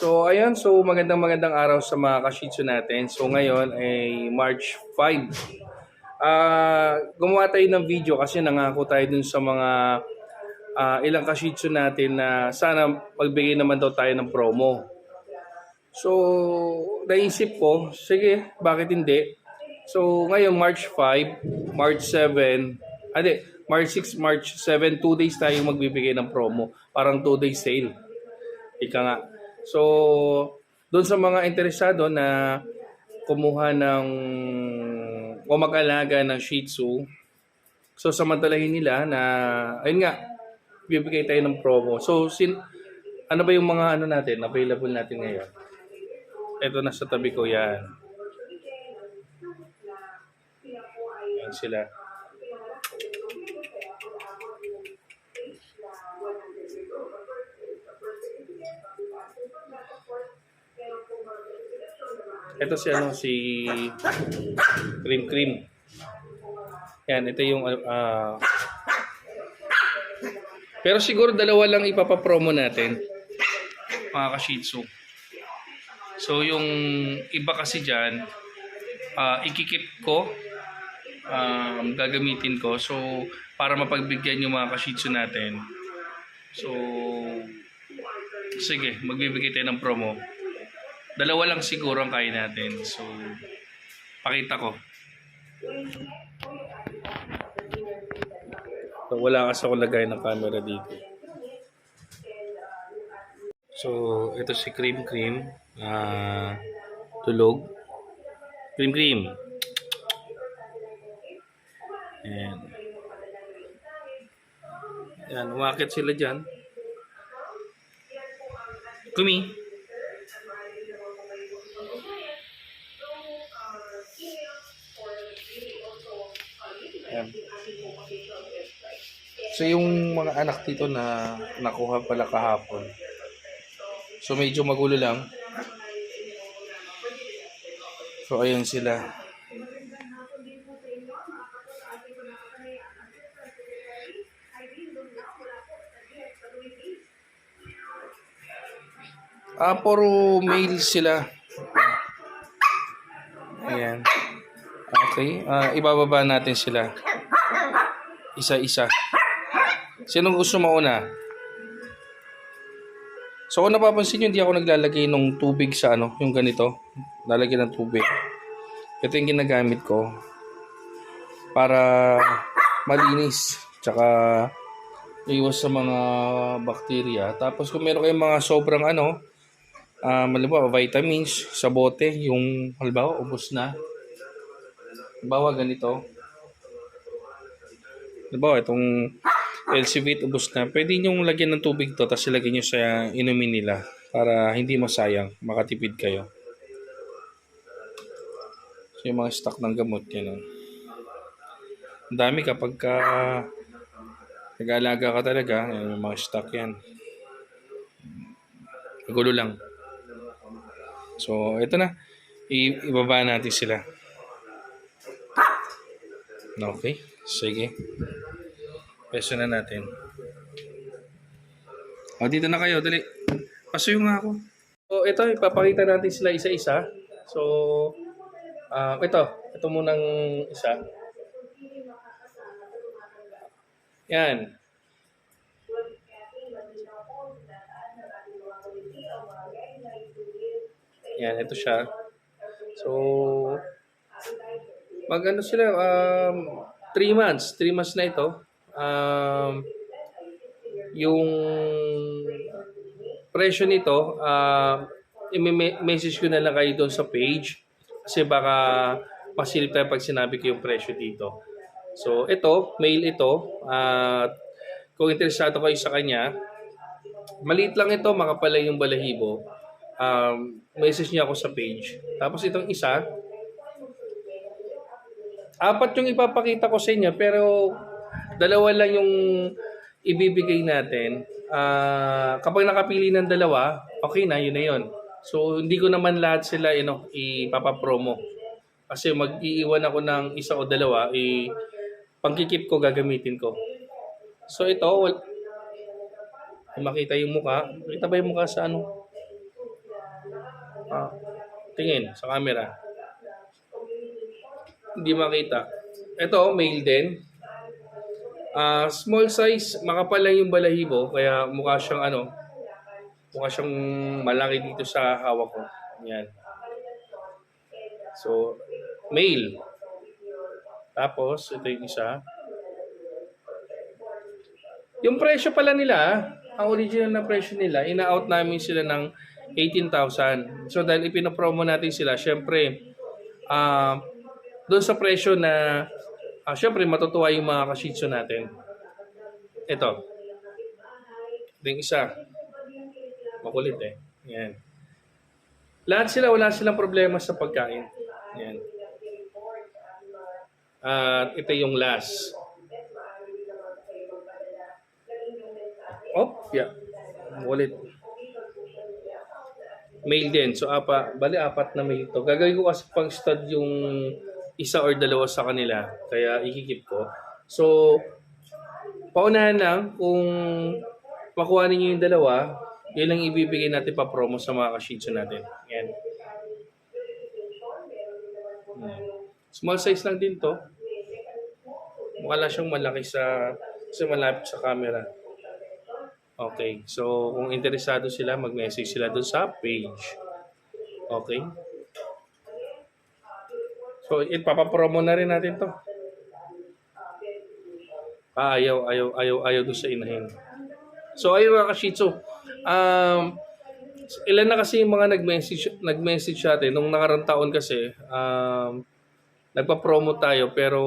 So, ayan. So, magandang magandang araw sa mga kashitsu natin. So, ngayon ay March 5. Ah, gumawa tayo ng video kasi nangako tayo dun sa mga ah, ilang kashitsu natin na sana magbigay naman daw tayo ng promo. So, naisip ko, sige, bakit hindi? So, ngayon March 5, March 7, ade, March 6, March 7, 2 days tayo magbibigay ng promo. Parang 2 day sale. Ika nga. So, doon sa mga interesado na kumuha ng o mag-alaga ng Shih Tzu, so samantalahin nila na, ayun nga, bibigay tayo ng promo. So, sin, ano ba yung mga ano natin, available natin ngayon? Ito na sa tabi ko yan. Yan sila. Ito si ano si Cream Cream. Yan, ito yung ah Pero siguro dalawa lang ipapapromo natin. Mga ka-Shih. So yung iba kasi diyan ah ikikip ko um, gagamitin ko. So para mapagbigyan yung mga ka-Shih Tzu natin. So sige, magbibigay tayo ng promo. Dalawa lang siguro ang kaya natin. So, pakita ko. So, wala kasi ako lagay ng camera dito. So, ito si Cream Cream. Ah, tulog. Cream Cream. Ayan. Ayan, umakit sila dyan. Kumi. So yung mga anak dito na nakuha pala kahapon. So medyo magulo lang. So ayun sila. Ah, puro male sila. Ayan. Okay. Ah, ibababa natin sila. Isa-isa. Sinong gusto mauna? So kung napapansin nyo, hindi ako naglalagay ng tubig sa ano, yung ganito. Lalagyan ng tubig. Ito yung ginagamit ko para malinis. Tsaka iwas sa mga bakterya. Tapos kung meron kayong mga sobrang ano, ah halimbawa vitamins sa bote, yung halimbawa ubos na. Halimbawa ganito. Halimbawa itong LCV ubos na. Pwede nyo lagyan ng tubig to tapos ilagay nyo sa inumin nila para hindi masayang, makatipid kayo. So yung mga stock ng gamot, oh. Ang dami kapag ka nag-aalaga ka talaga, yan, yung mga stock yan. Magulo lang. So, ito na. I- ibaba natin sila. Okay. Sige. Peso na natin. O, dito na kayo. Dali. Pasuyo nga ako. So, ito. Ipapakita natin sila isa-isa. So, ah ito. Ito munang isa. Yan. Yan, ito siya. So, mag ano sila, um, 3 months. 3 months na ito. Um, yung presyo nito, uh, i-message ko na lang kayo doon sa page. Kasi baka masilip tayo pag sinabi ko yung presyo dito. So, ito, mail ito. At kung interesado kayo sa kanya, maliit lang ito, makapalay yung balahibo. Um, message niya ako sa page. Tapos itong isa, apat yung ipapakita ko sa inyo, pero dalawa lang yung ibibigay natin. Ah, kapag nakapili ng dalawa, okay na, yun na yun. So, hindi ko naman lahat sila you know, ipapapromo. Kasi mag-iiwan ako ng isa o dalawa, i pangkikip ko gagamitin ko. So, ito, kung makita yung muka, makita ba yung muka sa ano? Ah, tingin sa camera. Hindi makita. Ito, male din. Ah, small size, makapal lang yung balahibo, kaya mukha siyang ano, mukha siyang malaki dito sa hawak ko. Yan. So, male. Tapos, ito yung isa. Yung presyo pala nila, ang original na presyo nila, ina-out namin sila ng 18,000. So dahil ipinopromo natin sila, syempre, ah doon sa presyo na, ah syempre matutuwa yung mga kashitsu natin. Ito. Ito yung isa. Makulit eh. Yan. Lahat sila, wala silang problema sa pagkain. Yan. At ito yung last. Oh, yeah. Wallet. Mail din. So, apa, bali apat na mail to. Gagawin ko kasi pang stud yung isa or dalawa sa kanila. Kaya ikikip ko. So, paunahan lang kung makuha ninyo yung dalawa, yun lang ibibigay natin pa promo sa mga kashitsu natin. Yan. Hmm. Small size lang din to. Mukha lang siyang malaki sa kasi malapit sa camera. Okay. So, kung interesado sila, mag-message sila doon sa page. Okay. So, ipapapromo na rin natin to. Ah, ayaw, ayaw, ayaw, ayaw doon sa inahin. So, ayun mga ka-shitsu. Um, ilan na kasi yung mga nag-message, nag-message sa atin. Nung nakarang taon kasi, um, nagpa-promo tayo pero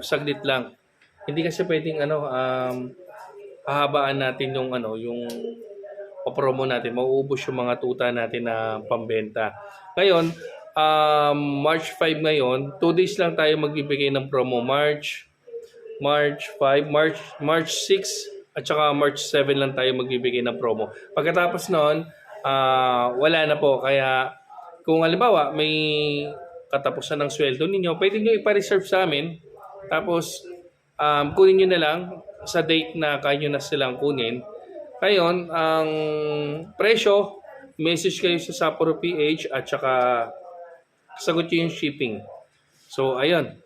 saglit lang. Hindi kasi pwedeng ano, um, hahabaan natin yung ano, yung papromo natin. Mauubos yung mga tuta natin na pambenta. Ngayon, um, March 5 ngayon, 2 days lang tayo magbibigay ng promo. March, March 5, March, March 6, at saka March 7 lang tayo magbibigay ng promo. Pagkatapos noon, ah, wala na po. Kaya kung halimbawa may katapusan ng sweldo ninyo, pwede nyo ipa-reserve sa amin. Tapos, um, kunin nyo na lang sa date na kaya nyo na silang kunin. Ngayon, ang presyo, message kayo sa Sapporo PH at saka sagot yung shipping. So, ayun.